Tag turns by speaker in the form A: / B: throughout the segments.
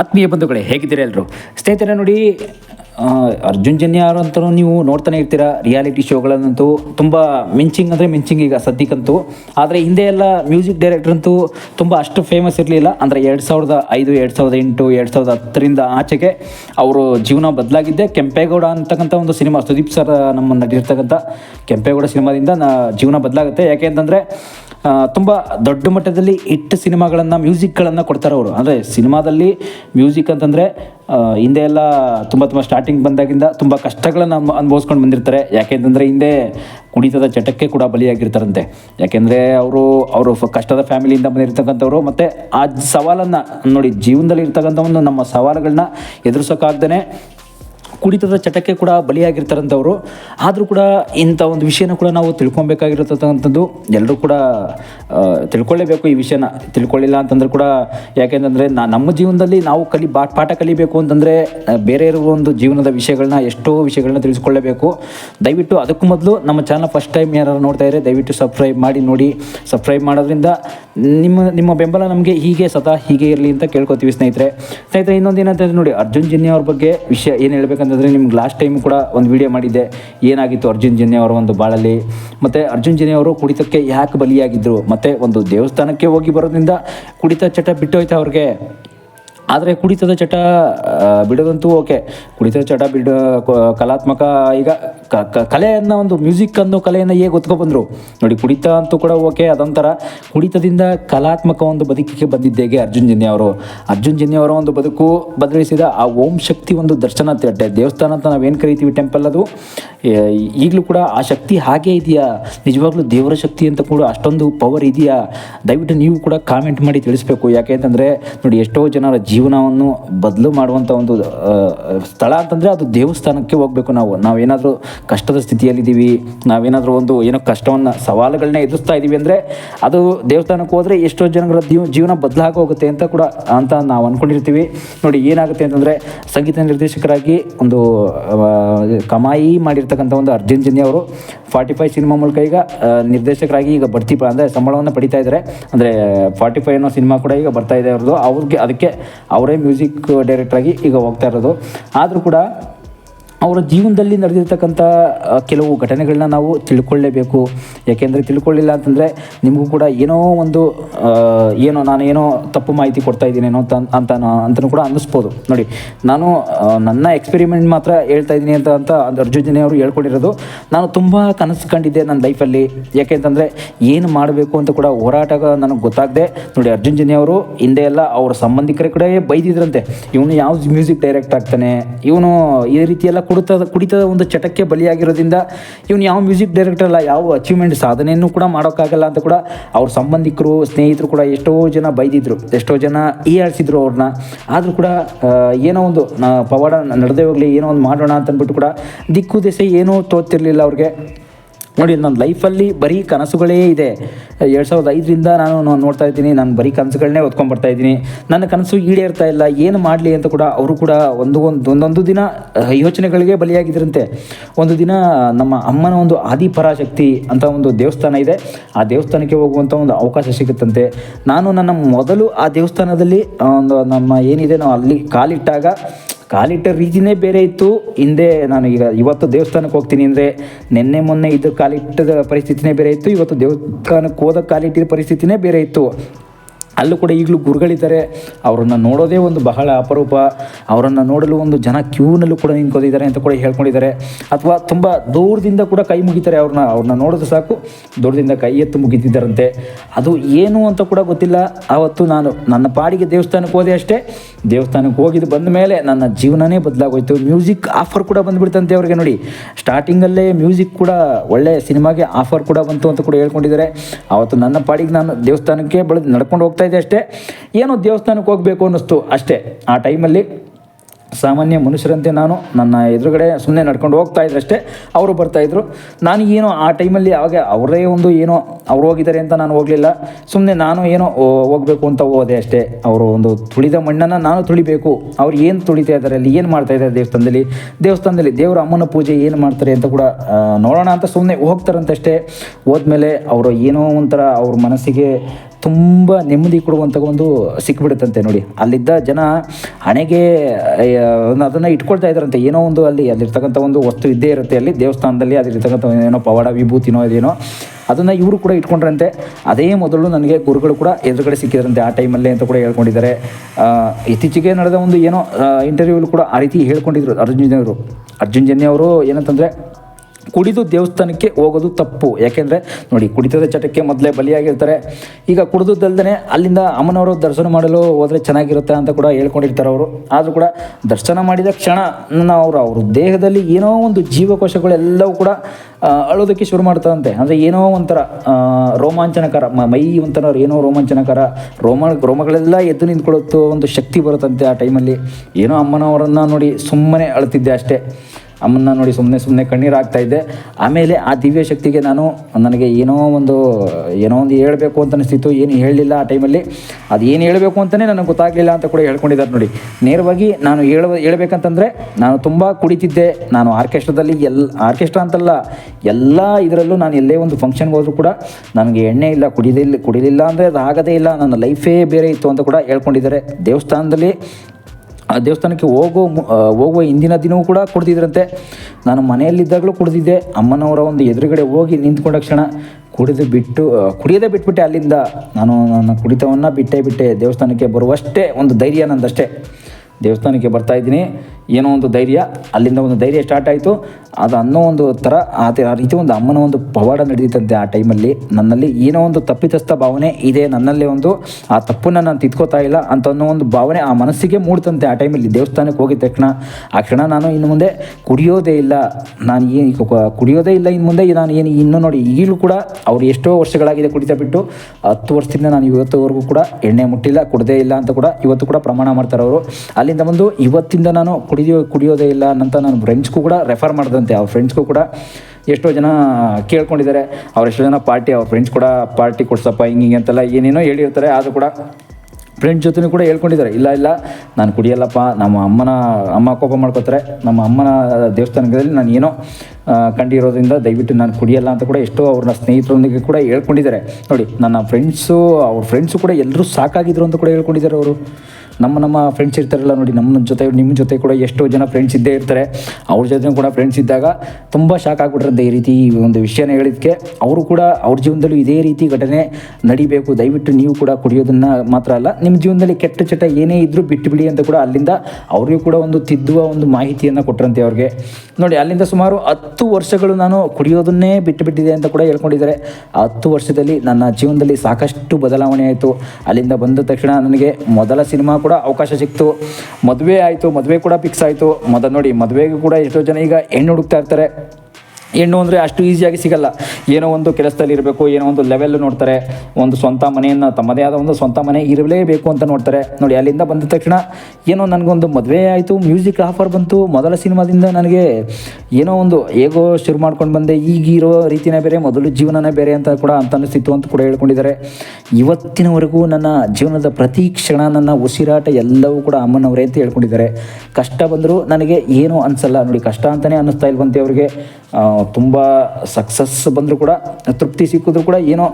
A: ಆತ್ಮೀಯ ಬಂಧುಗಳೇ, ಹೇಗಿದ್ದೀರಾ ಎಲ್ಲರೂ ಸ್ನೇಹಿತರೆ, ನೋಡಿ ಅರ್ಜುನ್ ಜನ್ಯ ಅವರು ಅಂತೂ ನೀವು ನೋಡ್ತಾನೆ ಇರ್ತೀರ ರಿಯಾಲಿಟಿ ಶೋಗಳನ್ನಂತೂ ತುಂಬ ಮಿಂಚಿಂಗ್ ಅಂದರೆ ಮಿಂಚಿಂಗ್ ಈಗ ಸದ್ಯಕ್ಕಂತೂ. ಆದರೆ ಹಿಂದೆ ಎಲ್ಲ ಮ್ಯೂಸಿಕ್ ಡೈರೆಕ್ಟರ್ ಅಂತೂ ತುಂಬ ಅಷ್ಟು ಫೇಮಸ್ ಇರಲಿಲ್ಲ. ಅಂದರೆ ಎರಡು ಸಾವಿರದ ಐದು, ಎರಡು ಸಾವಿರದ ಎಂಟು, ಎರಡು ಸಾವಿರದ ಹತ್ತರಿಂದ ಆಚೆಗೆ ಅವರು ಜೀವನ ಬದಲಾಗಿದ್ದೆ. ಕೆಂಪೇಗೌಡ ಅಂತಕ್ಕಂಥ ಒಂದು ಸಿನಿಮಾ, ಸುದೀಪ್ ಸರ್ ನಮ್ಮ ನಟಿರ್ತಕ್ಕಂಥ ಕೆಂಪೇಗೌಡ ಸಿನಿಮಾದಿಂದ ಜೀವನ ಬದಲಾಗುತ್ತೆ. ಯಾಕೆ ಅಂತಂದರೆ ತುಂಬ ದೊಡ್ಡ ಮಟ್ಟದಲ್ಲಿ ಹಿಟ್ ಸಿನಿಮಾಗಳನ್ನು, ಮ್ಯೂಸಿಕ್ಗಳನ್ನು ಕೊಡ್ತಾರೆ ಅವರು. ಅಂದರೆ ಸಿನಿಮಾದಲ್ಲಿ ಮ್ಯೂಸಿಕ್ ಅಂತಂದರೆ ಹಿಂದೆ ಎಲ್ಲ ತುಂಬ ತುಂಬ ಸ್ಟಾರ್ಟಿಂಗ್ ಬಂದಾಗಿಂದ ತುಂಬ ಕಷ್ಟಗಳನ್ನು ಅನ್ ಅನುಭವಿಸ್ಕೊಂಡು ಬಂದಿರ್ತಾರೆ. ಯಾಕೆಂತಂದರೆ ಹಿಂದೆ ಕುಡಿತದ ಚಟಕ್ಕೆ ಕೂಡ ಬಲಿಯಾಗಿರ್ತಾರಂತೆ. ಯಾಕೆಂದರೆ ಅವರು ಅವರು ಕಷ್ಟದ ಫ್ಯಾಮಿಲಿಯಿಂದ ಬಂದಿರ್ತಕ್ಕಂಥವ್ರು ಮತ್ತು ಆ ಸವಾಲನ್ನು ನೋಡಿ, ಜೀವನದಲ್ಲಿ ಇರ್ತಕ್ಕಂಥ ಒಂದು ನಮ್ಮ ಸವಾಲುಗಳನ್ನ ಎದುರಿಸೋಕ್ಕಾಗ್ದೇ ಕುಡಿತದ ಚಟಕ್ಕೆ ಕೂಡ ಬಲಿಯಾಗಿರ್ತಾರಂಥವ್ರು ಆದರೂ ಕೂಡ ಇಂಥ ಒಂದು ವಿಷಯನ ಕೂಡ ನಾವು ತಿಳ್ಕೊಬೇಕಾಗಿರತಕ್ಕಂಥದ್ದು. ಎಲ್ಲರೂ ಕೂಡ ತಿಳ್ಕೊಳ್ಳೇಬೇಕು ಈ ವಿಷಯನ. ತಿಳ್ಕೊಳ್ಳಿಲ್ಲ ಅಂತಂದ್ರೆ ಕೂಡ ಯಾಕೆಂತಂದರೆ ನಾ, ನಮ್ಮ ಜೀವನದಲ್ಲಿ ನಾವು ಕಲಿ, ಬಾ, ಪಾಠ ಕಲಿಬೇಕು ಅಂತಂದರೆ ಇರುವ ಒಂದು ಜೀವನದ ವಿಷಯಗಳನ್ನ, ಎಷ್ಟೋ ವಿಷಯಗಳನ್ನ ತಿಳಿಸ್ಕೊಳ್ಳೇಬೇಕು. ದಯವಿಟ್ಟು ಅದಕ್ಕೂ ಮೊದಲು ನಮ್ಮ ಚಾನಲ್ ಫಸ್ಟ್ ಟೈಮ್ ಯಾರು ನೋಡ್ತಾ ಇದ್ದಾರೆ ದಯವಿಟ್ಟು ಸಬ್ಸ್ಕ್ರೈಬ್ ಮಾಡಿ, ನೋಡಿ. ಸಬ್ಸ್ಕ್ರೈಬ್ ಮಾಡೋದ್ರಿಂದ ನಿಮ್ಮ ನಿಮ್ಮ ಬೆಂಬಲ ನಮಗೆ ಹೀಗೆ ಸದಾ ಹೀಗೆ ಇರಲಿ ಅಂತ ಕೇಳ್ಕೊತೀವಿ ಸ್ನೇಹಿತರೆ. ಸ್ನೇಹಿತರೆ, ಇನ್ನೊಂದು ಏನಂತಂದ್ರೆ ನೋಡಿ, ಅರ್ಜುನ್ ಜಿನ್ನಿ ಅವ್ರ ಬಗ್ಗೆ ವಿಷಯ ಏನು ಹೇಳ್ಬೇಕಂತಂದ್ರೆ ನಿಮ್ಗೆ ಲಾಸ್ಟ್ ಟೈಮ್ ಕೂಡ ಒಂದು ವಿಡಿಯೋ ಮಾಡಿದ್ದೆ. ಏನಾಗಿತ್ತು ಅರ್ಜುನ್ ಜನ್ಯ ಅವರ ಒಂದು ಬಾಳಲ್ಲಿ? ಮತ್ತು ಅರ್ಜುನ್ ಜನ್ಯ ಅವರು ಕುಡಿತಕ್ಕೆ ಯಾಕೆ ಬಲಿಯಾಗಿದ್ದರು ಮತ್ತು ಒಂದು ದೇವಸ್ಥಾನಕ್ಕೆ ಹೋಗಿ ಬರೋದ್ರಿಂದ ಕುಡಿತ ಚಟ ಬಿಟ್ಟೋಯ್ತು ಅವ್ರಿಗೆ? ಆದರೆ ಕುಡಿತದ ಚಟ ಬಿಡೋದಂತೂ ಓಕೆ. ಕುಡಿತದ ಚಟ ಬಿಡ ಕಲಾತ್ಮಕ ಈಗ ಕಲೆಯನ್ನು ಒಂದು ಮ್ಯೂಸಿಕ್ ಅನ್ನೋ ಕಲೆಯನ್ನು ಹೇಗೆ ಒತ್ಕೊಬಂದರು ನೋಡಿ, ಕುಡಿತ ಅಂತೂ ಕೂಡ ಓಕೆ, ಅದೊಂಥರ. ಕುಡಿತದಿಂದ ಕಲಾತ್ಮಕ ಒಂದು ಬದುಕಿಗೆ ಬಂದಿದ್ದೇಗೆ ಅರ್ಜುನ್ ಜನ್ಯ ಅವರು? ಅರ್ಜುನ್ ಜನ್ಯ ಅವರ ಒಂದು ಬದುಕು ಬದಲಿಸಿದ ಆ ಓಂ ಶಕ್ತಿ ಒಂದು ದರ್ಶನ ದೇವಸ್ಥಾನ ಅಂತ ನಾವೇನು ಕರಿತೀವಿ ಟೆಂಪಲ್ ಅದು? ಈಗಲೂ ಕೂಡ ಆ ಶಕ್ತಿ ಹಾಗೇ ಇದೆಯಾ? ನಿಜವಾಗ್ಲೂ ದೇವರ ಶಕ್ತಿ ಅಂತ ಕೂಡ ಅಷ್ಟೊಂದು ಪವರ್ ಇದೆಯಾ? ದಯವಿಟ್ಟು ನೀವು ಕೂಡ ಕಾಮೆಂಟ್ ಮಾಡಿ ತಿಳಿಸ್ಬೇಕು. ಯಾಕೆ ಅಂತಂದರೆ, ನೋಡಿ, ಎಷ್ಟೋ ಜನರ ಜೀವನವನ್ನು ಬದಲು ಮಾಡುವಂಥ ಒಂದು ಸ್ಥಳ ಅಂತಂದರೆ ಅದು ದೇವಸ್ಥಾನಕ್ಕೆ ಹೋಗಬೇಕು ನಾವು. ನಾವೇನಾದರೂ ಕಷ್ಟದ ಸ್ಥಿತಿಯಲ್ಲಿದ್ದೀವಿ, ನಾವೇನಾದರೂ ಒಂದು ಏನೋ ಕಷ್ಟವನ್ನು ಸವಾಲುಗಳನ್ನ ಎದುರಿಸ್ತಾ ಇದ್ದೀವಿ ಅಂದರೆ ಅದು ದೇವಸ್ಥಾನಕ್ಕೆ ಹೋದರೆ ಎಷ್ಟೋ ಜನಗಳ ಜೀವ, ಜೀವನ ಬದಲಾಗಿ ಹೋಗುತ್ತೆ ಅಂತ ಕೂಡ ಅಂತ ನಾವು ಅಂದ್ಕೊಂಡಿರ್ತೀವಿ ನೋಡಿ, ಏನಾಗುತ್ತೆ ಅಂತಂದರೆ ಸಂಗೀತ ನಿರ್ದೇಶಕರಾಗಿ ಒಂದು ಕಮಾಯಿ ಮಾಡಿರ್ತಕ್ಕಂಥ ಒಂದು ಅರ್ಜುನ್ ಜನ್ಯ ಅವರು ಫಾರ್ಟಿ ಫೈವ್ ಸಿನಿಮಾ ಮೂಲಕ ಈಗ ನಿರ್ದೇಶಕರಾಗಿ ಈಗ ಬಡ್ತಿ, ಅಂದರೆ ಸಂಬಳವನ್ನು ಪಡಿತಾ ಇದ್ದಾರೆ. ಅಂದರೆ, ಫಾರ್ಟಿ ಫೈವ್ ಅನ್ನೋ ಸಿನಿಮಾ ಕೂಡ ಈಗ ಬರ್ತಾ ಇದೆ ಅವ್ರದ್ದು ಅವ್ರಿಗೆ ಅದಕ್ಕೆ ಅವರೇ ಮ್ಯೂಸಿಕ್ ಡೈರೆಕ್ಟ್ರಾಗಿ ಈಗ ಹೋಗ್ತಾ ಇರೋದು. ಆದರೂ ಕೂಡ ಅವರ ಜೀವನದಲ್ಲಿ ನಡೆದಿರ್ತಕ್ಕಂಥ ಕೆಲವು ಘಟನೆಗಳನ್ನ ನಾವು ತಿಳ್ಕೊಳ್ಳೇಬೇಕು. ಯಾಕೆಂದರೆ ತಿಳ್ಕೊಳ್ಳಿಲ್ಲ ಅಂತಂದರೆ ನಿಮಗೂ ಕೂಡ ಏನೋ ಒಂದು ಏನೋ ನಾನು ಏನೋ ತಪ್ಪು ಮಾಹಿತಿ ಕೊಡ್ತಾ ಇದ್ದೀನೇನೋ ಅಂತ ಅಂತ ಅಂತಲೂ ಕೂಡ ಅನ್ನಿಸ್ಬೋದು. ನೋಡಿ, ನಾನು ನನ್ನ ಎಕ್ಸ್ಪೆರಿಮೆಂಟ್ ಮಾತ್ರ ಹೇಳ್ತಾ ಇದ್ದೀನಿ ಅಂತ ಅಂತ ಅರ್ಜುನ್ ಜನ್ಯ ಅವರು ಹೇಳ್ಕೊಂಡಿರೋದು. ನಾನು ತುಂಬ ಕನಸು ಕಂಡಿದ್ದೆ ನನ್ನ ಲೈಫಲ್ಲಿ ಯಾಕೆಂತಂದರೆ ಏನು ಮಾಡಬೇಕು ಅಂತ ಕೂಡ ಹೋರಾಟ ನನಗೆ ಗೊತ್ತಾಗದೆ. ನೋಡಿ ಅರ್ಜುನ್ ಅವರು ಹಿಂದೆ ಎಲ್ಲ ಅವರ ಸಂಬಂಧಿಕರ ಕಡೆ ಬೈದಿದ್ರಂತೆ. ಇವನು ಯಾವ ಮ್ಯೂಸಿಕ್ ಡೈರೆಕ್ಟ್ ಆಗ್ತಾನೆ? ಇವನು ಈ ರೀತಿ ಎಲ್ಲ ಕುಡಿತದ ಕುಡಿತದ ಒಂದು ಚಟಕ್ಕೆ ಬಲಿಯಾಗಿರೋದ್ರಿಂದ ಇವನು ಯಾವ ಮ್ಯೂಸಿಕ್ ಡೈರೆಕ್ಟರ್ ಅಲ್ಲ, ಯಾವ ಅಚೀವ್ಮೆಂಟ್ ಸಾಧನೆಯನ್ನು ಕೂಡ ಮಾಡೋಕ್ಕಾಗಲ್ಲ ಅಂತ ಕೂಡ ಅವ್ರ ಸಂಬಂಧಿಕರು, ಸ್ನೇಹಿತರು ಕೂಡ ಎಷ್ಟೋ ಜನ ಬೈದಿದ್ರು, ಎಷ್ಟೋ ಜನ ಹೀಯಾಳಿಸಿದ್ರು ಅವ್ರನ್ನ ಆದರೂ ಕೂಡ ಏನೋ ಒಂದು ಪವಾಡ ನಡೆದೇ ಹೋಗಲಿ, ಏನೋ ಒಂದು ಮಾಡೋಣ ಅಂತಂದ್ಬಿಟ್ಟು ಕೂಡ ದಿಕ್ಕು, ದೆಸೆ ಏನೂ ತೋರ್ತಿರ್ಲಿಲ್ಲ ಅವ್ರಿಗೆ. ನೋಡಿ ನನ್ನ ಲೈಫಲ್ಲಿ ಬರೀ ಕನಸುಗಳೇ ಇದೆ. ಎರಡು ಸಾವಿರದ ಐದರಿಂದ ನಾನು ನೋಡ್ತಾ ಇದ್ದೀನಿ, ನಾನು ಬರೀ ಕನಸುಗಳನ್ನೇ ಓದ್ಕೊಂಡ್ಬರ್ತಾ ಇದ್ದೀನಿ. ನನ್ನ ಕನಸು ಈಡೇರ್ತಾ ಇಲ್ಲ, ಏನು ಮಾಡಲಿ ಅಂತ ಕೂಡ ಅವರು ಕೂಡ ಒಂದು ಒಂದು ಒಂದೊಂದು ದಿನ ಯೋಚನೆಗಳಿಗೆ ಬಲಿಯಾಗಿದ್ರಂತೆ. ಒಂದು ದಿನ ನಮ್ಮ ಅಮ್ಮನ ಒಂದು ಆದಿಪರಾಶಕ್ತಿ ಅಂತ ಒಂದು ದೇವಸ್ಥಾನ ಇದೆ. ಆ ದೇವಸ್ಥಾನಕ್ಕೆ ಹೋಗುವಂಥ ಒಂದು ಅವಕಾಶ ಸಿಗುತ್ತಂತೆ. ನಾನು ನನ್ನ ಮೊದಲು ಆ ದೇವಸ್ಥಾನದಲ್ಲಿ ಒಂದು ನಮ್ಮ ಏನಿದೆ, ನಾವು ಅಲ್ಲಿ ಕಾಲಿಟ್ಟಾಗ ಕಾಲಿಟ್ಟ ರೀತಿನೇ ಬೇರೆ ಇತ್ತು. ಹಿಂದೆ ನಾನು ಈಗ ಇವತ್ತು ದೇವಸ್ಥಾನಕ್ಕೆ ಹೋಗ್ತೀನಿ ಅಂದರೆ ನಿನ್ನೆ ಮೊನ್ನೆ ಇದ್ದ ಕಾಲಿಟ್ಟದ ಪರಿಸ್ಥಿತಿನೇ ಬೇರೆ ಇತ್ತು. ಇವತ್ತು ದೇವಸ್ಥಾನಕ್ಕೆ ಹೋದ ಕಾಲಿಟ್ಟಿದ ಪರಿಸ್ಥಿತಿನೇ ಬೇರೆ ಇತ್ತು. ಅಲ್ಲೂ ಕೂಡ ಈಗಲೂ ಗುರುಗಳಿದ್ದಾರೆ. ಅವರನ್ನು ನೋಡೋದೇ ಒಂದು ಬಹಳ ಅಪರೂಪ. ಅವರನ್ನು ನೋಡಲು ಒಂದು ಜನ ಕ್ಯೂನಲ್ಲೂ ಕೂಡ ನಿಂತ್ಕೋದಿದ್ದಾರೆ ಅಂತ ಕೂಡ ಹೇಳ್ಕೊಂಡಿದ್ದಾರೆ. ಅಥವಾ ತುಂಬ ದೂರದಿಂದ ಕೂಡ ಕೈ ಮುಗಿತಾರೆ ಅವ್ರನ್ನ. ಅವ್ರನ್ನ ನೋಡೋದು ಸಾಕು, ದೂರದಿಂದ ಕೈ ಎತ್ತು ಮುಗಿತಿದ್ದಾರಂತೆ ಅದು ಏನು ಅಂತ ಕೂಡ ಗೊತ್ತಿಲ್ಲ. ಆವತ್ತು ನಾನು ನನ್ನ ಪಾಡಿಗೆ ದೇವಸ್ಥಾನಕ್ಕೆ ಹೋದೆ ಅಷ್ಟೇ. ದೇವಸ್ಥಾನಕ್ಕೆ ಹೋಗಿದ್ದು ಬಂದ ಮೇಲೆ ನನ್ನ ಜೀವನನೇ ಬದಲಾಗೋಯ್ತು. ಮ್ಯೂಸಿಕ್ ಆಫರ್ ಕೂಡ ಬಂದುಬಿಡ್ತಂತೆ ಅವರಿಗೆ ನೋಡಿ. ಸ್ಟಾರ್ಟಿಂಗಲ್ಲೇ ಮ್ಯೂಸಿಕ್ ಕೂಡ ಒಳ್ಳೆ ಸಿನಿಮಾಗೆ ಆಫರ್ ಕೂಡ ಬಂತು ಅಂತ ಕೂಡ ಹೇಳ್ಕೊಂಡಿದ್ದಾರೆ. ಆವತ್ತು ನನ್ನ ಪಾಡಿಗೆ ನಾನು ದೇವಸ್ಥಾನಕ್ಕೆ ಬೆಳೆದು ನಡ್ಕೊಂಡು ಹೋಗ್ತಾ ಇದ್ದೆ ಅಷ್ಟೇ. ಏನು ದೇವಸ್ಥಾನಕ್ಕೆ ಹೋಗಬೇಕು ಅನ್ನಿಸ್ತು? ಅಷ್ಟೇ. ಆ ಟೈಮಲ್ಲಿ ಸಾಮಾನ್ಯ ಮನುಷ್ಯರಂತೆ ನಾನು, ನನ್ನ ಎದುರುಗಡೆ ಸುಮ್ಮನೆ ನಡ್ಕೊಂಡು ಹೋಗ್ತಾ ಇದ್ರಷ್ಟೇ ಅವರು ಬರ್ತಾಯಿದ್ರು ನಾನು ಏನೋ ಆ ಟೈಮಲ್ಲಿ ಅವಾಗ ಅವರೇ ಒಂದು ಏನೋ ಅವ್ರು ಹೋಗಿದ್ದಾರೆ ಅಂತ ನಾನು ಹೋಗಲಿಲ್ಲ. ಸುಮ್ಮನೆ ನಾನು ಏನೋ ಹೋಗ್ಬೇಕು ಅಂತ ಹೋದೆ ಅಷ್ಟೇ. ಅವರು ಒಂದು ತುಳಿದ ಮಣ್ಣನ್ನು ನಾನು ತುಳಿಬೇಕು. ಅವ್ರು ಏನು ತುಳಿತಾ ಇದ್ದಾರೆ, ಅಲ್ಲಿ ಏನು ಮಾಡ್ತಾ ಇದ್ದಾರೆ ದೇವಸ್ಥಾನದಲ್ಲಿ? ದೇವಸ್ಥಾನದಲ್ಲಿ ದೇವರ ಅಮ್ಮನ ಪೂಜೆ ಏನು ಮಾಡ್ತಾರೆ ಅಂತ ಕೂಡ ನೋಡೋಣ ಅಂತ ಸುಮ್ಮನೆ ಹೋಗ್ತಾರಂತಷ್ಟೇ ಹೋದ್ಮೇಲೆ ಅವರು ಏನೋ ಒಂಥರ ಅವ್ರ ಮನಸ್ಸಿಗೆ ತುಂಬ ನೆಮ್ಮದಿ ಕೊಡುವಂಥ ಒಂದು ಸಿಕ್ಬಿಡುತ್ತಂತೆ ನೋಡಿ. ಅಲ್ಲಿದ್ದ ಜನ ಹಣೆಗೆ ಅದನ್ನು ಇಟ್ಕೊಳ್ತಾ ಇದ್ದಾರಂತೆ. ಏನೋ ಒಂದು ಅಲ್ಲಿ, ಅಲ್ಲಿರ್ತಕ್ಕಂಥ ಒಂದು ವಸ್ತು ಇದ್ದೇ ಇರುತ್ತೆ. ಅಲ್ಲಿ ದೇವಸ್ಥಾನದಲ್ಲಿ ಅದಿರ್ತಕ್ಕಂಥ ಏನೋ ಪವಾಡ, ವಿಭೂತಿನೋ ಅದೇನೋ ಅದನ್ನು ಇವರು ಕೂಡ ಇಟ್ಕೊಂಡ್ರಂತೆ. ಅದೇ ಮೊದಲು ನನಗೆ ಗುರುಗಳು ಕೂಡ ಎದುರುಗಡೆ ಸಿಕ್ಕಿದ್ರಂತೆ. ಆ ಟೈಮಲ್ಲಿ ಅಂತ ಕೂಡ ಹೇಳ್ಕೊಂಡಿದ್ದಾರೆ. ಇತ್ತೀಚೆಗೆ ನಡೆದ ಒಂದು ಏನೋ ಇಂಟರ್ವ್ಯೂಲು ಕೂಡ ಆ ರೀತಿ ಹೇಳ್ಕೊಂಡಿದ್ರು ಅರ್ಜುನ್ ಅವರು ಅರ್ಜುನ್ ಜನ್ಯ ಅವರು ಏನಂತಂದರೆ ಕುಡಿದು ದೇವಸ್ಥಾನಕ್ಕೆ ಹೋಗೋದು ತಪ್ಪು. ಯಾಕೆಂದರೆ ನೋಡಿ, ಕುಡಿತದ ಚಟಕ್ಕೆ ಮೊದಲೇ ಬಲಿಯಾಗಿರ್ತಾರೆ. ಈಗ ಕುಡಿದುದಲ್ದೇ ಅಲ್ಲಿಂದ ಅಮ್ಮನವರು ದರ್ಶನ ಮಾಡಲು ಹೋದರೆ ಚೆನ್ನಾಗಿರುತ್ತೆ ಅಂತ ಕೂಡ ಹೇಳ್ಕೊಂಡಿರ್ತಾರೆ ಅವರು. ಆದರೂ ಕೂಡ ದರ್ಶನ ಮಾಡಿದ ಕ್ಷಣ ಅವರು, ಅವ್ರ ದೇಹದಲ್ಲಿ ಏನೋ ಒಂದು ಜೀವಕೋಶಗಳೆಲ್ಲವೂ ಕೂಡ ಅಳೋದಕ್ಕೆ ಶುರು ಮಾಡ್ತಾರಂತೆ. ಅಂದರೆ ಏನೋ ಒಂಥರ ರೋಮಾಂಚನಕರ, ಮೈ ಒಂಥರ ಏನೋ ರೋಮಾಂಚನಕರ, ರೋಮ, ರೋಮಗಳೆಲ್ಲ ಎದ್ದು ನಿಂತ್ಕೊಳ್ಳುತ್ತೋ ಒಂದು ಶಕ್ತಿ ಬರುತ್ತಂತೆ ಆ ಟೈಮಲ್ಲಿ ಏನೋ ಅಮ್ಮನವರನ್ನು ನೋಡಿ ಸುಮ್ಮನೆ ಅಳ್ತಿದ್ದೆ ಅಷ್ಟೇ. ಅಮ್ಮನ್ನ ನೋಡಿ ಸುಮ್ಮನೆ ಸುಮ್ಮನೆ ಕಣ್ಣೀರು ಆಗ್ತಾ ಇದ್ದೆ. ಆಮೇಲೆ ಆ ದಿವ್ಯ ಶಕ್ತಿಗೆ ನಾನು ನನಗೆ ಏನೋ ಒಂದು ಏನೋ ಒಂದು ಹೇಳಬೇಕು ಅಂತ ಅನಿಸ್ತಿತ್ತು. ಏನು ಹೇಳಲಿಲ್ಲ ಆ ಟೈಮಲ್ಲಿ ಅದು ಏನು ಹೇಳಬೇಕು ಅಂತಲೇ ನನಗೆ ಗೊತ್ತಾಗಲಿಲ್ಲ ಅಂತ ಕೂಡ ಹೇಳ್ಕೊಂಡಿದ್ದಾರೆ ನೋಡಿ. ನೇರವಾಗಿ ನಾನು ಹೇಳ ಹೇಳ್ಬೇಕಂತಂದರೆ ನಾನು ತುಂಬ ಕುಡಿತಿದ್ದೆ. ನಾನು ಆರ್ಕೆಸ್ಟ್ರಾದಲ್ಲಿ ಎಲ್, ಆರ್ಕೆಸ್ಟ್ರಾ ಅಂತಲ್ಲ, ಎಲ್ಲ ಇದರಲ್ಲೂ ನಾನು ಎಲ್ಲೇ ಒಂದು ಫಂಕ್ಷನ್ಗೆ ಹೋದರೂ ಕೂಡ ನನಗೆ ಎಣ್ಣೆ ಇಲ್ಲ ಕುಡಿದಿಲ್ಲ ಕುಡಿಲಿಲ್ಲ ಅಂದರೆ ಅದು ಆಗದೇ ಇಲ್ಲ. ನನ್ನ ಲೈಫೇ ಬೇರೆ ಇತ್ತು ಅಂತ ಕೂಡ ಹೇಳ್ಕೊಂಡಿದ್ದಾರೆ. ದೇವಸ್ಥಾನದಲ್ಲಿ ಆ ದೇವಸ್ಥಾನಕ್ಕೆ ಹೋಗೋ ಹೋಗುವ ಹಿಂದಿನ ದಿನವೂ ಕೂಡ ಕುಡಿದಿದ್ರಂತೆ. ನಾನು ಮನೆಯಲ್ಲಿದ್ದಾಗಲೂ ಕುಡಿದಿದ್ದೆ. ಅಮ್ಮನವರ ಒಂದು ಎದುರುಗಡೆ ಹೋಗಿ ನಿಂತ್ಕೊಂಡ ಕ್ಷಣ ಕುಡಿದು ಬಿಟ್ಟು ಕುಡಿಯೋದೇ ಬಿಟ್ಬಿಟ್ಟೆ ಅಲ್ಲಿಂದ. ನಾನು ನನ್ನ ಕುಡಿತವನ್ನು ಬಿಟ್ಟೇ ಬಿಟ್ಟೆ. ದೇವಸ್ಥಾನಕ್ಕೆ ಬರುವಷ್ಟೇ ಒಂದು ಧೈರ್ಯ ನಂದಷ್ಟೇ. ದೇವಸ್ಥಾನಕ್ಕೆ ಬರ್ತಾ ಇದ್ದೀನಿ. ಏನೋ ಒಂದು ಧೈರ್ಯ, ಅಲ್ಲಿಂದ ಒಂದು ಧೈರ್ಯ ಸ್ಟಾರ್ಟ್ ಆಯಿತು. ಅದು ಅನ್ನೋ ಒಂದು ಥರ ಆ ರೀತಿ ಒಂದು ಅಮ್ಮನ ಒಂದು ಪವಾಡ ನಡೆದಿತ್ತಂತೆ ಆ ಟೈಮಲ್ಲಿ ನನ್ನಲ್ಲಿ ಏನೋ ಒಂದು ತಪ್ಪಿತಸ್ಥ ಭಾವನೆ ಇದೆ, ನನ್ನಲ್ಲೇ ಒಂದು ಆ ತಪ್ಪನ್ನು ನಾನು ತಿದ್ಕೋತಾ ಇಲ್ಲ ಅಂತ ಅನ್ನೋ ಒಂದು ಭಾವನೆ ಆ ಮನಸ್ಸಿಗೆ ಮೂಡ್ತಂತೆ ಆ ಟೈಮಲ್ಲಿ ದೇವಸ್ಥಾನಕ್ಕೆ ಹೋಗಿದ ತಕ್ಷಣ, ಆ ಕ್ಷಣ ನಾನು ಇನ್ನು ಮುಂದೆ ಕುಡಿಯೋದೇ ಇಲ್ಲ. ನಾನು ಏನು ಕುಡಿಯೋದೇ ಇಲ್ಲ ಇನ್ನು ಮುಂದೆ. ನಾನು ಏನು ಇನ್ನೂ ನೋಡಿ, ಈಗಲೂ ಕೂಡ ಅವ್ರು ಎಷ್ಟೋ ವರ್ಷಗಳಾಗಿದೆ ಕುಡಿತಾ ಬಿಟ್ಟು, ಹತ್ತು ವರ್ಷದಿಂದ ನಾನು ಇವತ್ತುವರೆಗೂ ಕೂಡ ಎಣ್ಣೆ ಮುಟ್ಟಿಲ್ಲ, ಕುಡದೇ ಇಲ್ಲ ಅಂತ ಕೂಡ ಇವತ್ತು ಕೂಡ ಪ್ರಮಾಣ ಮಾಡ್ತಾರೆ ಅವರು. ಅಲ್ಲಿಂದ ಬಂದು ಇವತ್ತಿಂದ ನಾನು ಕುಡಿಯೋ, ಕುಡಿಯೋದೇ ಇಲ್ಲ ಅಂತ ನಾನು ಫ್ರೆಂಡ್ಸ್ಗೂ ಕೂಡ ರೆಫರ್ ಮಾಡಿದಂತೆ. ಅವ್ರ ಫ್ರೆಂಡ್ಸ್ಗೂ ಕೂಡ ಎಷ್ಟೋ ಜನ ಕೇಳ್ಕೊಂಡಿದ್ದಾರೆ. ಎಷ್ಟೋ ಜನ ಪಾರ್ಟಿ ಅವ್ರ ಫ್ರೆಂಡ್ಸ್ ಕೂಡ ಪಾರ್ಟಿ ಕೊಡ್ಸಪ್ಪ, ಹಿಂಗೆ ಹಿಂಗೆ ಅಂತೆಲ್ಲ ಏನೇನೋ ಹೇಳಿರ್ತಾರೆ. ಆದರೂ ಕೂಡ ಫ್ರೆಂಡ್ಸ್ ಜೊತೆ ಕೂಡ ಹೇಳ್ಕೊಂಡಿದ್ದಾರೆ. ಇಲ್ಲ ಇಲ್ಲ, ನಾನು ಕುಡಿಯಲ್ಲಪ್ಪ, ನಮ್ಮ ಅಮ್ಮನ, ಅಮ್ಮ ಕೋಪ ಮಾಡ್ಕೋತಾರೆ. ನಮ್ಮ ಅಮ್ಮನ ದೇವಸ್ಥಾನದಲ್ಲಿ ನಾನು ಏನೋ ಕಂಡಿರೋದ್ರಿಂದ ದಯವಿಟ್ಟು ನಾನು ಕುಡಿಯಲ್ಲ ಅಂತ ಕೂಡ ಎಷ್ಟೋ ಅವ್ರನ್ನ ಸ್ನೇಹಿತರೊಂದಿಗೆ ಕೂಡ ಹೇಳ್ಕೊಂಡಿದ್ದಾರೆ. ನೋಡಿ, ನನ್ನ ಫ್ರೆಂಡ್ಸು ಅವ್ರ ಫ್ರೆಂಡ್ಸು ಕೂಡ ಎಲ್ಲರೂ ಸಾಕಾಗಿದ್ರು ಅಂತ ಕೂಡ ಹೇಳ್ಕೊಂಡಿದ್ದಾರೆ ಅವರು. ನಮ್ಮ ನಮ್ಮ ಫ್ರೆಂಡ್ಸ್ ಇರ್ತಾರಲ್ಲ ನೋಡಿ, ನಮ್ಮ ಜೊತೆ, ನಿಮ್ಮ ಜೊತೆ ಕೂಡ ಎಷ್ಟೋ ಜನ ಫ್ರೆಂಡ್ಸ್ ಇದ್ದೇ ಇರ್ತಾರೆ. ಅವ್ರ ಜೊತೆ ಕೂಡ ಫ್ರೆಂಡ್ಸ್ ಇದ್ದಾಗ ತುಂಬ ಶಾಕ್ ಆಗ್ಬಿಟ್ರಂತೆ ಈ ರೀತಿ ಈ ಒಂದು ವಿಷಯನ ಹೇಳಿದ್ದಕ್ಕೆ ಅವರು ಕೂಡ ಅವ್ರ ಜೀವನದಲ್ಲೂ ಇದೇ ರೀತಿ ಘಟನೆ ನಡಿಬೇಕು. ದಯವಿಟ್ಟು ನೀವು ಕೂಡ ಕುಡಿಯೋದನ್ನು ಮಾತ್ರ ಅಲ್ಲ, ನಿಮ್ಮ ಜೀವನದಲ್ಲಿ ಕೆಟ್ಟ ಚಟ ಏನೇ ಇದ್ದರೂ ಬಿಟ್ಟುಬಿಡಿ ಅಂತ ಕೂಡ ಅಲ್ಲಿಂದ ಅವರಿಗೂ ಕೂಡ ಒಂದು ತಿದ್ದುವ ಒಂದು ಮಾಹಿತಿಯನ್ನು ಕೊಟ್ಟರಂತೆ ಅವ್ರಿಗೆ. ನೋಡಿ, ಅಲ್ಲಿಂದ ಸುಮಾರು ಹತ್ತು ವರ್ಷಗಳು ನಾನು ಕುಡಿಯೋದನ್ನೇ ಬಿಟ್ಟು ಬಿಟ್ಟಿದೆ ಅಂತ ಕೂಡ ಹೇಳ್ಕೊಂಡಿದ್ದಾರೆ. ಆ ಹತ್ತು ವರ್ಷದಲ್ಲಿ ನನ್ನ ಜೀವನದಲ್ಲಿ ಸಾಕಷ್ಟು ಬದಲಾವಣೆ ಆಯಿತು. ಅಲ್ಲಿಂದ ಬಂದ ತಕ್ಷಣ ನನಗೆ ಮೊದಲ ಸಿನಿಮಾ ಕೂಡ ಅವಕಾಶ ಸಿಕ್ತು. ಮದುವೆ ಆಯಿತು, ಮದುವೆ ಕೂಡ ಫಿಕ್ಸ್ ಆಯಿತು. ಮೊದಲು ನೋಡಿ ಮದುವೆಗೂ ಕೂಡ ಎಷ್ಟೋ ಜನ ಈಗ ಹೆಣ್ಣು ಹುಡುಕ್ತಾ ಇರ್ತಾರೆ. ಹೆಣ್ಣು ಅಂದರೆ ಅಷ್ಟು ಈಸಿಯಾಗಿ ಸಿಗಲ್ಲ. ಏನೋ ಒಂದು ಕೆಲಸದಲ್ಲಿ ಇರಬೇಕು, ಏನೋ ಒಂದು ಲೆವೆಲ್ ನೋಡ್ತಾರೆ. ಒಂದು ಸ್ವಂತ ಮನೆಯನ್ನು, ತಮ್ಮದೇ ಆದ ಒಂದು ಸ್ವಂತ ಮನೆ ಇರಲೇಬೇಕು ಅಂತ ನೋಡ್ತಾರೆ. ನೋಡಿ, ಅಲ್ಲಿಂದ ಬಂದ ತಕ್ಷಣ ಏನೋ ನನಗೊಂದು ಮದುವೆ ಆಯಿತು ಮ್ಯೂಸಿಕ್ ಆಫರ್ ಬಂತು. ಮೊದಲ ಸಿನಿಮಾದಿಂದ ನನಗೆ ಏನೋ ಒಂದು ಹೇಗೋ ಶುರು ಮಾಡ್ಕೊಂಡು ಬಂದೆ. ಈಗಿರೋ ರೀತಿನೇ ಬೇರೆ, ಮೊದಲು ಜೀವನನೇ ಬೇರೆ ಅಂತ ಕೂಡ ಅಂತ ಅನ್ನಿಸ್ತಿತ್ತು ಅಂತ ಕೂಡ ಹೇಳ್ಕೊಂಡಿದ್ದಾರೆ. ಇವತ್ತಿನವರೆಗೂ ನನ್ನ ಜೀವನದ ಪ್ರತಿ ಕ್ಷಣ, ನನ್ನ ಉಸಿರಾಟ ಎಲ್ಲವೂ ಕೂಡ ಅಮ್ಮನವರೇ ಅಂತ ಹೇಳ್ಕೊಂಡಿದ್ದಾರೆ. ಕಷ್ಟ ಬಂದರೂ ನನಗೆ ಏನೂ ಅನಿಸಲ್ಲ. ನೋಡಿ, ಕಷ್ಟ ಅಂತಲೇ ಅನ್ನಿಸ್ತಾ ಇಲ್ವಂತೆ ಅವ್ರಿಗೆ. ತುಂಬ ಸಕ್ಸಸ್ ಬಂದರೂ ಕೂಡ, ತೃಪ್ತಿ ಸಿಕ್ಕಿದ್ರು ಕೂಡ ಏನೋ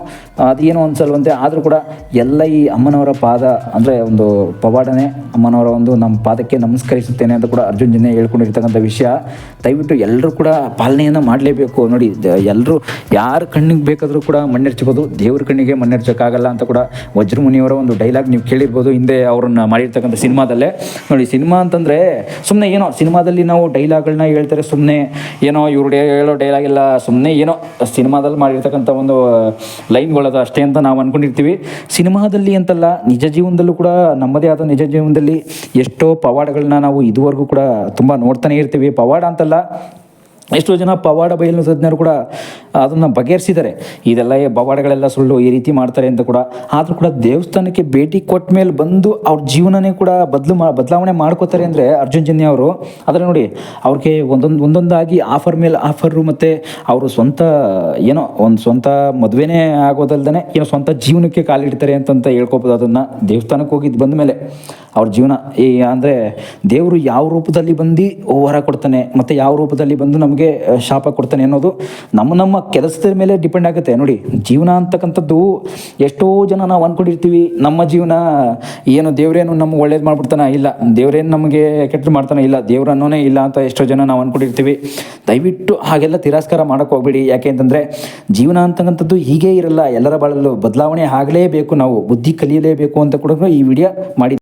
A: ಅದು ಏನೋ ಅನ್ಸಲ್ವಂತೆ ಆದರೂ ಕೂಡ ಎಲ್ಲ ಈ ಅಮ್ಮನವರ ಪಾದ, ಅಂದರೆ ಒಂದು ಪವಾಡನೆ ಅಮ್ಮನವರ ಒಂದು ನಮ್ಮ ಪಾದಕ್ಕೆ ನಮಸ್ಕರಿಸುತ್ತೇನೆ ಅಂತ ಕೂಡ ಅರ್ಜುನ್ ಜನ್ಯ ಹೇಳ್ಕೊಂಡಿರ್ತಕ್ಕಂಥ ವಿಷಯ. ದಯವಿಟ್ಟು ಎಲ್ಲರೂ ಕೂಡ ಪಾಲನೆಯನ್ನು ಮಾಡಲೇಬೇಕು. ನೋಡಿ ಎಲ್ಲರೂ ಯಾರ ಕಣ್ಣಿಗೆ ಬೇಕಾದರೂ ಕೂಡ ಮಣ್ಣೆರ್ಚ್ಬೋದು, ದೇವ್ರ ಕಣ್ಣಿಗೆ ಮಣ್ಣೆರ್ಚೋಕ್ಕಾಗಲ್ಲ ಅಂತ ಕೂಡ ವಜ್ರಮುನಿಯವರ ಒಂದು ಡೈಲಾಗ್ ನೀವು ಕೇಳಿರ್ಬೋದು. ಹಿಂದೆ ಅವ್ರನ್ನ ಮಾಡಿರ್ತಕ್ಕಂಥ ಸಿನಿಮಾದಲ್ಲೇ. ನೋಡಿ, ಸಿನಿಮಾ ಅಂತಂದರೆ ಸುಮ್ಮನೆ ಏನೋ, ಸಿನಿಮಾದಲ್ಲಿ ನಾವು ಡೈಲಾಗ್ಗಳನ್ನ ಹೇಳ್ತಾರೆ ಸುಮ್ಮನೆ ಏನೋ ಇವ್ರು ಡೇ- ಹೇಳೋ ಡೈಲಾಗ್ ಇಲ್ಲ ಸುಮ್ಮನೆ ಏನೋ ಸಿನಿಮಾದಲ್ಲಿ ಮಾಡಿರ್ತಕ್ಕಂಥ ಒಂದು ಲೈನ್ಗಳದು ಅಷ್ಟೇ ಅಂತ ನಾವು ಅಂದ್ಕೊಂಡಿರ್ತೀವಿ ಸಿನಿಮಾದಲ್ಲಿ ಅಂತಲ್ಲ ನಿಜ ಜೀವನದಲ್ಲೂ ಕೂಡ ನಮ್ಮದೇ ಆದ ನಿಜ ಜೀವನದಲ್ಲಿ ಎಷ್ಟೋ ಪವಾಡಗಳನ್ನ ನಾವು ಇದುವರೆಗೂ ಕೂಡ ತುಂಬ ನೋಡ್ತಾನೆ ಇರ್ತೀವಿ. ಪವಾಡ ಅಂತಲ್ಲ ಎಷ್ಟೋ ಜನ ಪವಾಡ ಬಯಲು ತಜ್ಞರು ಕೂಡ ಅದನ್ನು ಬಗೆಹರಿಸಿದ್ದಾರೆ. ಇದೆಲ್ಲ ಪವಾಡಗಳೆಲ್ಲ ಸುಳ್ಳು ಈ ರೀತಿ ಮಾಡ್ತಾರೆ ಅಂತ ಕೂಡ. ಆದರೂ ಕೂಡ ದೇವಸ್ಥಾನಕ್ಕೆ ಭೇಟಿ ಕೊಟ್ಟ ಮೇಲೆ ಬಂದು ಅವ್ರ ಜೀವನನೇ ಕೂಡ ಬದಲು ಮಾ, ಬದಲಾವಣೆ ಮಾಡ್ಕೋತಾರೆ ಅಂದರೆ ಅರ್ಜುನ್ ಜನ್ಯ ಅವರು. ಆದರೆ ನೋಡಿ, ಅವ್ರಿಗೆ ಒಂದೊಂದು, ಒಂದೊಂದಾಗಿ ಆಫರ್ ಮೇಲೆ ಆಫರು ಮತ್ತು ಅವರು ಸ್ವಂತ ಏನೋ ಒಂದು ಸ್ವಂತ ಮದುವೆನೇ ಆಗೋದಲ್ದೇ ಏನೋ ಸ್ವಂತ ಜೀವನಕ್ಕೆ ಕಾಲಿಡ್ತಾರೆ ಅಂತಂತ ಹೇಳ್ಕೊಬೋದು ಅದನ್ನು. ದೇವಸ್ಥಾನಕ್ಕೆ ಹೋಗಿದ್ದು ಬಂದ ಮೇಲೆ ಅವ್ರ ಜೀವನ ಈ ಅಂದರೆ ದೇವರು ಯಾವ ರೂಪದಲ್ಲಿ ಬಂದು ವರ ಕೊಡ್ತಾನೆ, ಮತ್ತು ಯಾವ ರೂಪದಲ್ಲಿ ಬಂದು ನಮಗೆ ಶಾಪ ಕೊಡ್ತಾನೆ ಅನ್ನೋದು ನಮ್ಮ ನಮ್ಮ ಕೆಲಸದ ಮೇಲೆ ಡಿಪೆಂಡ್ ಆಗುತ್ತೆ. ನೋಡಿ, ಜೀವನ ಅಂತಕ್ಕಂಥದ್ದು ಎಷ್ಟೋ ಜನ ನಾವು ಅಂದ್ಕೊಂಡಿರ್ತೀವಿ ನಮ್ಮ ಜೀವನ ಏನು ದೇವರೇನು ನಮ್ಗೆ ಒಳ್ಳೇದು ಮಾಡ್ಬಿಡ್ತಾನೆ ಇಲ್ಲ, ದೇವರೇನು ನಮಗೆ ಕೆಟ್ಟದ್ದು ಮಾಡ್ತಾನೆ ಇಲ್ಲ, ದೇವ್ರ ಅನ್ನೋನೇ ಇಲ್ಲ ಅಂತ ಎಷ್ಟೋ ಜನ ನಾವು ಅಂದ್ಕೊಂಡಿರ್ತೀವಿ ದಯವಿಟ್ಟು ಹಾಗೆಲ್ಲ ತಿರಸ್ಕಾರ ಮಾಡೋಕೆ ಹೋಗ್ಬೇಡಿ. ಯಾಕೆ ಅಂತಂದರೆ ಜೀವನ ಅಂತಕ್ಕಂಥದ್ದು ಹೀಗೇ ಇರಲ್ಲ. ಎಲ್ಲರ ಬಾಳಲ್ಲೂ ಬದಲಾವಣೆ ಆಗಲೇಬೇಕು ನಾವು, ಬುದ್ಧಿ ಕಲಿಯಲೇಬೇಕು ಅಂತ ಕೂಡ ಈ ವಿಡಿಯೋ ಮಾಡಿ